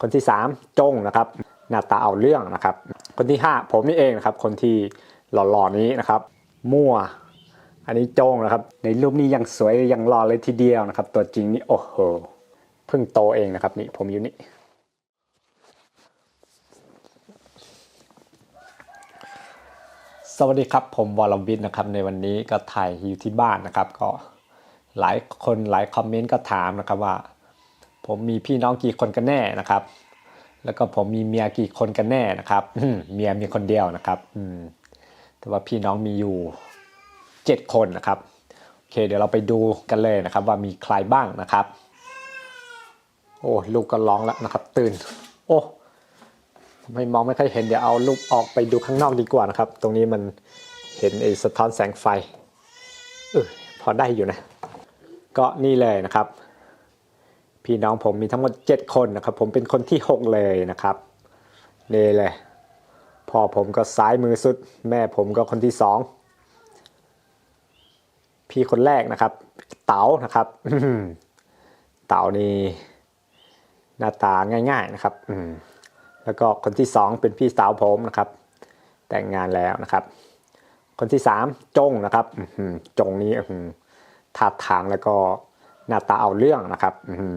คนที่สามจงนะครับหน้าตาเอาเรื่องนะครับ คนที่ห้าผมนี่เองนะครับ คนที่หล่อๆนี้นะครับ มั่ว อันนี้จงนะครับ ในรูปนี้ยังสวยยังหล่อเลยทีเดียวนะครับ ตัวจริงนี่โอ้โหเพิ่งโตเองนะครับนี่ผมอยู่นี่สวัสดีครับผมวรวิทย์นะครับในวันนี้ก็ถ่ายอยู่ที่บ้านนะครับ ก็หลายคนหลายคอมเมนต์ก็ถามนะครับว่า ผมมีพี่น้องกี่คนกันแน่นะครับ แล้วก็ผมมีเมียกี่คนกันแน่นะครับเมียมีคนเดียวนะครับอแต่ว่าพี่น้องมีอยู่เจ็ดคนนะครับโอเค เดี๋ยวเราไปดูกันเลยนะครับ ว่ามีใครบ้างนะครับ โอ้ลูกก็ร้องแล้วนะครับ ตื่น โอ้ไม่มองไม่ค่อยเห็นเดี๋ยวเอารูปออกไปดูข้างนอกดีกว่านะครับ ตรงนี้มันเห็นไอ้สะท้อนแสงไฟเออพอได้อยู่นะ ก็นี่เลยนะครับ พี่น้องผมมีทั้งหมด 7 คนนะครับ ผมเป็นคนที่ 6 เลยนะครับนี่เลยพ่อผมก็ซ้ายมือสุด แม่ผมก็คนที่สองพี่คนแรกนะครับ เต๋านะครับเต๋านี่หน้าตาง่าย ๆนะครับอืแล้วก็คนที่สองเป็นพี่สาวผมนะครับ แต่งงานแล้วนะครับ คนที่สามจงนะครับจ้อหือจงนี้ท่าทางแล้วก็ หน้าตาเอาเรื่องนะครับ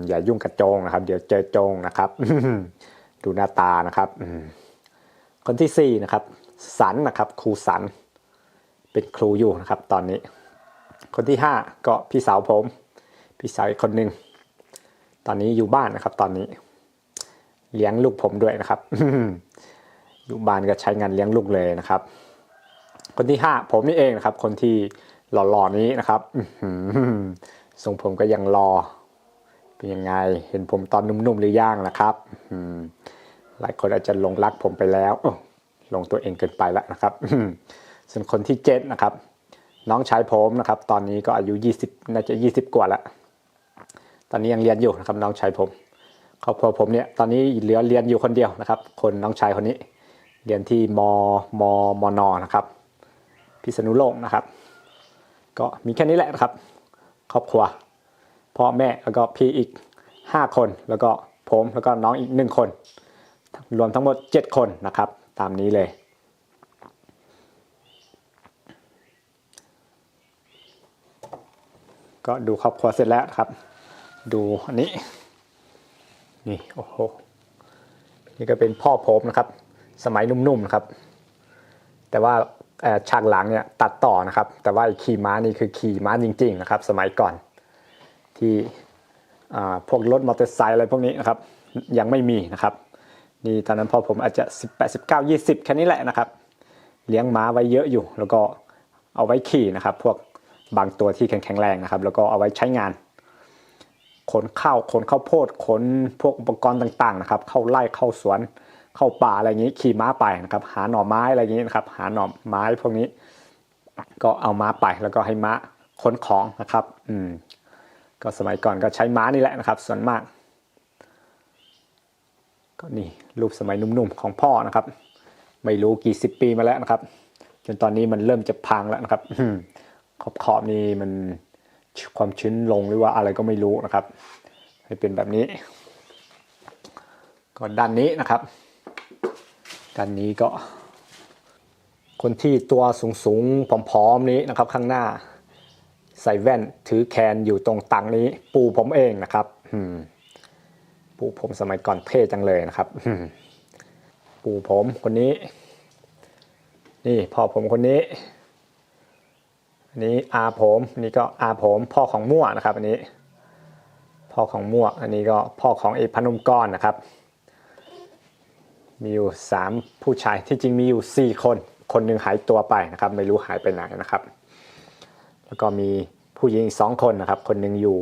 อย่ายุ่งกับโจงนะครับ เดี๋ยวเจอโจงนะครับดูหน้าตานะครับคนที่สี่นะครับสันนะครับ ครูสัน เป็นครูอยู่นะครับ ตอนนี้ คนที่ห้าก็พี่สาวผม พี่สาวอีกคนหนึ่งตอนนี้อยู่บ้านนะครับ ตอนนี้ เลี้ยงลูกผมด้วยนะครับอยู่บ้านก็ใช้งานเลี้ยงลูกเลยนะครับ คนที่ห้าผมนี่เองนะครับ คนที่หล่อๆนี้นะครับ ทรงผมก็ยังรอ เป็นยังไง เห็นผมตอนนุ่มๆหรือยังนะครับ หลายคนอาจจะหลงรักผมไปแล้วหลงตัวเองเกินไปแล้วนะครับ ส่วนคนที่เจ็ดนะครับ น้องชายผมนะครับ ตอนนี้ก็อายุ 20 น่าจะ 20 กว่าแล้วตอนนี้ยังเรียนอยู่นะครับน้องชายผมครอบครัวผมเนี่ยตอนนี้เหลือเรียนอยู่คนเดียวนะครับ คนน้องชายคนนี้ เรียนที่มมมนนะครับ พิษณุโลกนะครับ ก็มีแค่นี้แหละนะครับ ครอบครัวพ่อแม่แล้วก็พี่อีก 5 คน แล้วก็ผมแล้วก็น้องอีกหนึ่งคน รวมทั้งหมด 7 คนนะครับ ตามนี้เลยก็ดูครอบครัวเสร็จแล้วครับ ดูอันนี้ นี่โอ้โห นี่ก็เป็นพ่อผมนะครับ สมัยนุ่มๆนะครับ แต่ว่า ฉากหลังเนี่ยตัดต่อนะครับ แต่ว่าขี่ม้านี่คือขี่ม้าจริง ๆ นะครับ สมัยก่อน ที่พวกรถมอเตอร์ไซค์อะไรพวกนี้นะครับ ยังไม่มีนะครับนี่ตอนนั้นพอผมอาจจะ 18 19 20 แค่นี้แหละนะครับ เลี้ยงม้าไว้เยอะอยู่ แล้วก็เอาไว้ขี่นะครับ พวกบางตัวที่แข็งแรงนะครับ แล้วก็เอาไว้ใช้งานขนข้าวขนข้าวโพดขนพวกอุปกรณ์ต่างๆนะครับ เข้าไร่เข้าสวน เข้าป่าอะไรอย่างนี้ขี่ม้าไปนะครับหาหน่อไม้อะไรอย่างนี้นะครับหาหน่อไม้พวกนี้ ก็เอาม้าไปแล้วก็ให้ม้าขนของนะครับอืมก็สมัยก่อนก็ใช้ม้านี่แหละนะครับ ส่วนมาก ก็นี่รูปสมัยหนุ่มๆของพ่อนะครับ ไม่รู้กี่สิบปีมาแล้วนะครับ จนตอนนี้มันเริ่มจะพังแล้วนะครับขอบขอบๆนี่มันความชื้นลงหรือว่าอะไรก็ไม่รู้นะครับ ให้เป็นแบบนี้ ก็ด้านนี้นะครับ ด้านนี้ก็ คนที่ตัวสูงๆผอมๆนี้นะครับข้างหน้า ใส่แว่นถือแคนอยู่ตรงตังนี้ ปู่ผมเองนะครับอืมปู่ผมสมัยก่อนเท่จังเลยนะครับอืมปู่ผมคนนี้ นี่พ่อผมคนนี้อันนี้อาผมอันนี้ก็อาผมพ่อของมั่วนะครับ อันนี้ พ่อของมั่ว อันนี้ก็พ่อของเอกพนมก้อนนะครับ มีอยู่สามผู้ชายที่จริงมีอยู่สี่คน คนหนึ่งหายตัวไปนะครับ ไม่รู้หายไปไหนนะครับ แล้วก็มีผู้หญิงอีกสองคนนะครับ คนหนึ่งอยู่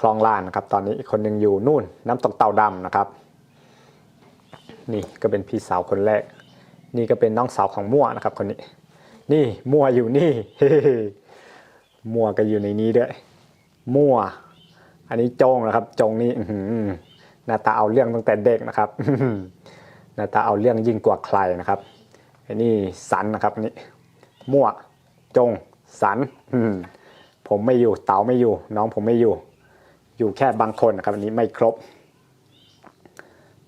คลองลานนะครับ ตอนนี้อีกคนหนึ่งอยู่นู่นน้ำตกเต่าดำนะครับ นี่ก็เป็นพี่สาวคนแรก นี่ก็เป็นน้องสาวของมั่วนะครับ คนนี้ นี่มั่วอยู่นี่มั่วก็อยู่ในนี้ด้วยมั่ว อันนี้จงนะครับ จงนี่หน้าตาเอาเรื่องตั้งแต่เด็กนะครับ หน้าตาเอาเรื่องยิ่งกว่าใครนะครับอันนี้สันนะครับนนี้มั่วจงสันผมไม่อยู่เต๋าไม่อยู่ น้องผมไม่อยู่ อยู่แค่บางคนนะครับอันนี้ไม่ครบ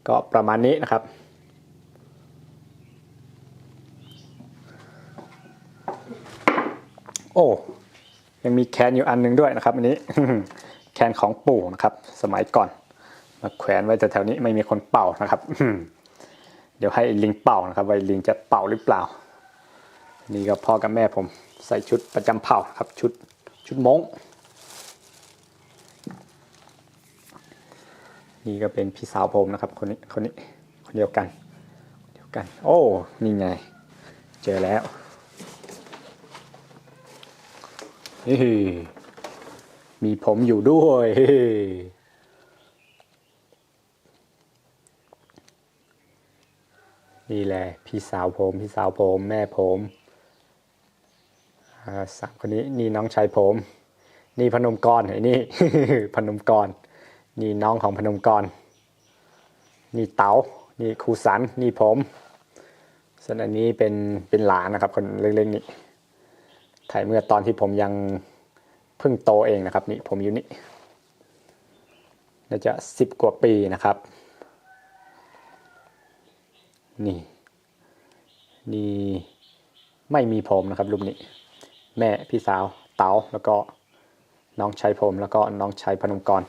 ก็ประมาณนี้นะครับโอ้ยังมีแคนอยู่อันหนึงด้วยนะครับอันนี้แคนของปู่นะครับ สมัยก่อนมาแขวนไว้แต่แถวนี้ไม่มีคนเป่านะครับ เดี๋ยวให้ลิงเป่านะครับว่าลิงจะเป่าหรือเปล่า นี่ก็พ่อกับแม่ผมใส่ชุดประจำเผ่าครับชุดชุดมงนี่ก็เป็นพี่สาวผมนะครับคนนี้คนนี้คนเดียวกันเดียวกัน โอ้นี่ไง เจอแล้วเฮ้ยมีผมอยู่ด้วยเฮ้ย นี่แหละพี่สาวผม พี่สาวผมแม่ผมสามคนนี้นี่น้องชายผม นี่พนมกรไอ้นี่พนมกร นี่น้องของพนมกร นี่เต๋านี่ครูสันนี่ผมส่วนอันนี้เป็นเป็นหลานนะครับ คนเล็กๆนี่ถ่ายเมื่อตอนที่ผมยังเพิ่งโตเองนะครับ นี่ผมอยู่นี่น่าจะสิบกว่าปีนะครับ นี่ นี่ไม่มีผมนะครับรูปนี้ แม่พี่สาวเต๋าแล้วก็น้องชายผมแล้วก็น้องชายพนมกร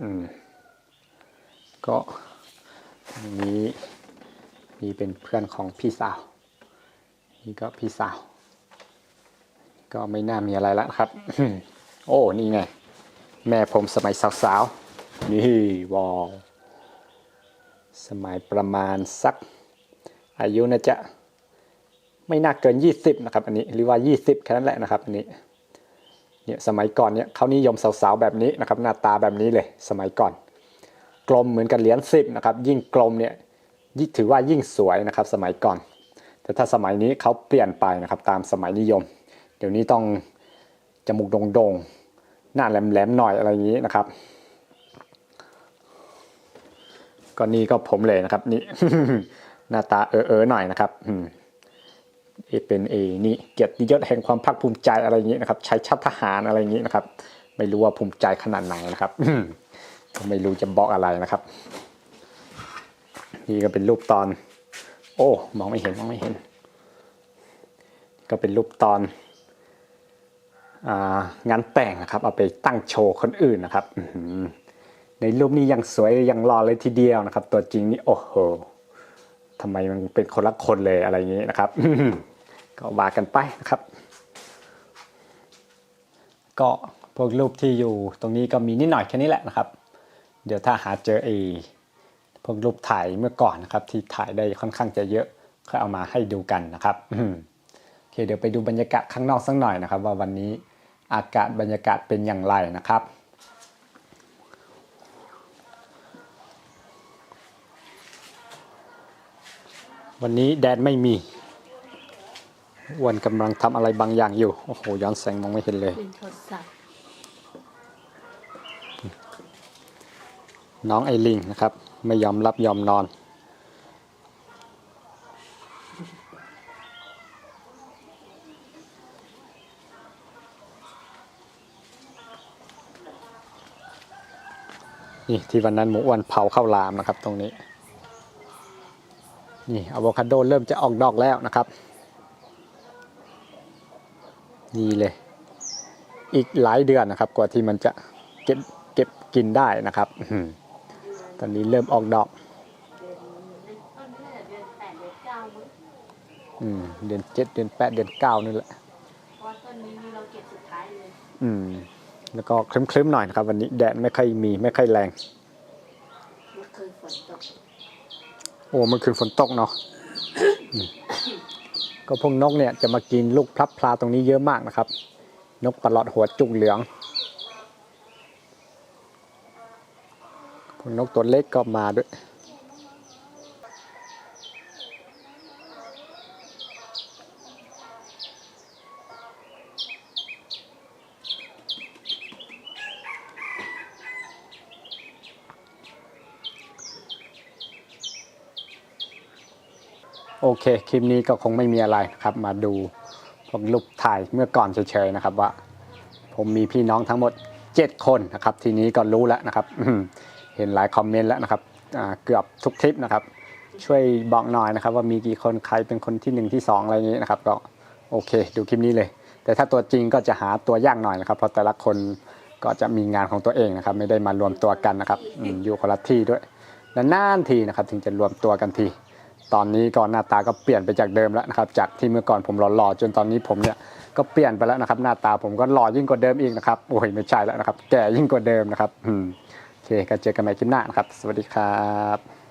อืมก็นนี้นี่เป็นเพื่อนของพี่สาว นี่ก็พี่สาว ก็ไม่น่ามีอะไรแล้วครับ โอ้ นี่ไง แม่ผมสมัยสาวๆ นี่วอล สมัยประมาณสักอายุน่าจะไม่น่าเกิน 20 นะครับ อันนี้หรือว่า 20 แค่นั้นแหละนะครับอันนี้เนี่ยสมัยก่อนเนี่ยเขานิยมสาวๆแบบนี้นะครับ หน้าตาแบบนี้เลยสมัยก่อน กลมเหมือนกับเหรียญสิบนะครับ ยิ่งกลมเนี่ยยิ่งถือว่ายิ่งสวยนะครับ สมัยก่อน แต่ถ้าสมัยนี้เขาเปลี่ยนไปนะครับ ตามสมัยนิยม เดี๋ยวนี้ต้องจมูกโด่งๆหน้าแหลมๆหน่อยอะไรอย่างนี้นะครับ ก็นี่ก็ผมเลยนะครับนี่ หน้าตาเออๆหน่อยนะครับอืมเอเป็นเอนี่เกียรติยศแห่งความภาคภูมิใจอะไรอย่างนี้นะครับ ใช้ชาติทหารอะไรอย่างนี้นะครับ ไม่รู้ว่าภูมิใจขนาดไหนนะครับก็ไม่รู้จะบอกอะไรนะครับ นี่ก็เป็นรูปตอน โอ้มองไม่เห็นมองไม่เห็น ก็เป็นรูปตอนอางานแต่งนะครับ เอาไปตั้งโชว์คนอื่นนะครับอื ในรูปนี้ยังสวยยังหล่อเลยทีเดียวนะครับ ตัวจริงนี่โอ้โหทำไมมันเป็นคนละคนเลยอะไรอย่างนี้นะครับ ก็ว่ากันไปนะครับ ก็พวกรูปที่อยู่ตรงนี้ก็มีนิดหน่อยแค่นี้แหละนะครับ เดี๋ยวถ้าหาเจอไอ้พวกรูปถ่ายเมื่อก่อนนะครับ ที่ถ่ายได้ค่อนข้างจะเยอะก็เอามาให้ดูกันนะครับโอเคเดี๋ยวไปดูบรรยากาศข้างนอกสักหน่อยนะครับ ว่าวันนี้อากาศบรรยากาศเป็นอย่างไรนะครับ วันนี้แดดไม่มีอ้วันกำลังทำอะไรบางอย่างอยู่ โอ้โห ย้อนแสงมองไม่เห็นเลยเป็นโทรศัพท์น้องไอลิงนะครับ ไม่ยอมรับยอมนอน นี่ที่วันนั้นหมูอ้วนเผาข้าวหลามนะครับตรงนี้ นี่อะโวคาโดเริ่มจะออกดอกแล้วนะครับนี่เลย อีกหลายเดือนนะครับ กว่าที่มันจะเก็บเก็บกินได้นะครับตอนนี้เริ่มออกดอกเดือนต้นแค่เดือนแปดเดือนเก้ามั้งอืมเดือนเจ็ดเดือนแปดเดือนเก้านี่แหละต้นนี้เราเก็บสุดท้ายเลยอืม แล้วก็คลึ้มๆหน่อยนะครับ วันนี้แดดไม่ค่อยมีไม่ค่อยแรงเมื่อคืนฝนตก อ้มันคืนฝนตกเนาะก็พวกนกเนี่ยจะมากินลูกพลับพลาตรงนี้เยอะมากนะครับ นกปลอดหัวจุกเหลืองพวกนกตัวเล็กก็มาด้วย โอเค คลิปนี้ก็คงไม่มีอะไรนะครับ มาดูพวกรูปถ่ายเมื่อก่อนเฉยๆนะครับว่า ผมมีพี่น้องทั้งหมด 7 คนนะครับ ทีนี้ก็รู้แล้วนะครับ เห็นหลายคอมเมนต์แล้วนะครับเกือบทุกทริปนะครับ ช่วยบอกหน่อยนะครับ ว่ามีกี่คนใครเป็นคนที่หนึ่งที่สองอะไรอย่างนี้นะครับ ก็โอเค ดูคลิปนี้เลย แต่ถ้าตัวจริงก็จะหาตัวยากหน่อยนะครับเพราะแต่ละคนก็จะมีงานของตัวเองนะครับ ไม่ได้มารวมตัวกันนะครับอืมอยู่คนละที่ด้วยและนานทีนะครับ ถึงจะรวมตัวกันที ตอนนี้ก็หน้าตาก็เปลี่ยนไปจากเดิมแล้วนะครับ จากที่เมื่อก่อนผมหล่อๆจนตอนนี้ผมเนี่ยก็เปลี่ยนไปแล้วนะครับ หน้าตาผมก็หล่อยิ่งกว่าเดิมอีกนะครับโอ้ยไม่ใช่แล้วนะครับ แก่ยิ่งกว่าเดิมนะครับอืมโอเคก็เจอกันใหม่คลิปหน้านะครับ สวัสดีครับ